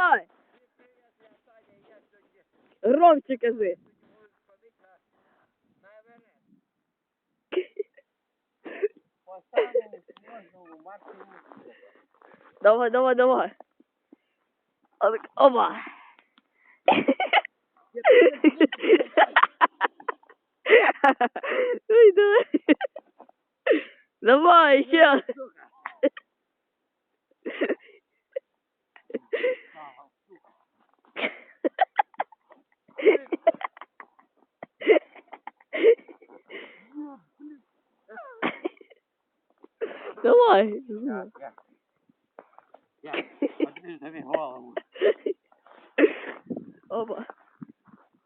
Давай. Громче кажи. Давай, давай, давай. А так, Оба. Ой, давай. Давай, еще. Давай. Я, я. Я, смотри, тобі голову. Оба.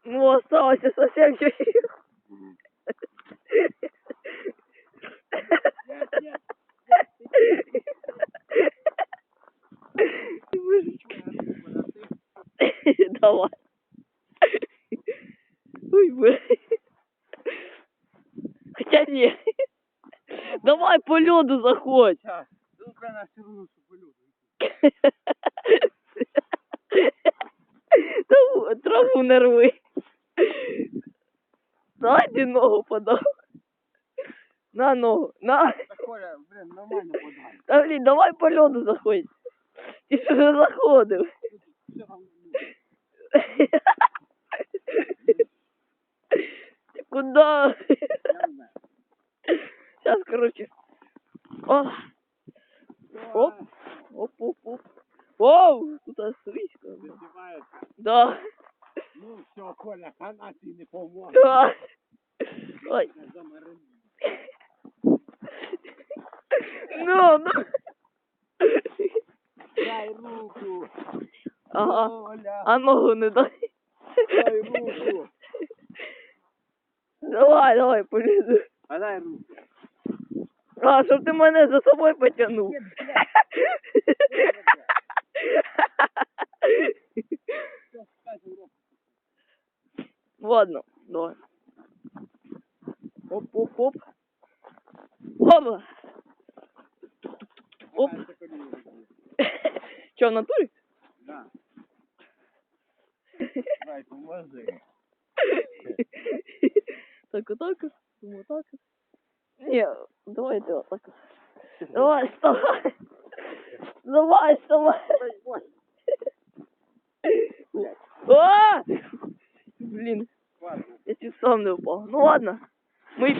Ну, осталось совсем чуть-чуть. Давай. Ой, блин. Хотя нет. Давай по льоду заходь. Сейчас. Ну-ка на всю руку полю. Траву, траву не рви. Ти ногу подав. На ногу. На. Коля, блин, нормально подай. Та, блін, давай по льоду заходь. Ти ж вже заходив. Ти куда? Короче. О, Оп. Оп, оп, оп. Воу, тут. Ты снимаешь? Да, Ну все, Коля, хана ты не поможешь. да. Ой, ну, ну. Дай руку. Ага, Коля, а ногу не дай. дай руку. Давай, давай, полізу. А дай руку. А, щоб ти мене за собою потягнув. Ладно, давай. Оп, оп, оп. Руку. Че, в натурі? Да. Давай, поможи. Так, отак, вот так. Не, давай ты вот так. Давай, вставай. Давай, вставай. А! Я чуть сам не упал. Ну ладно. Мы...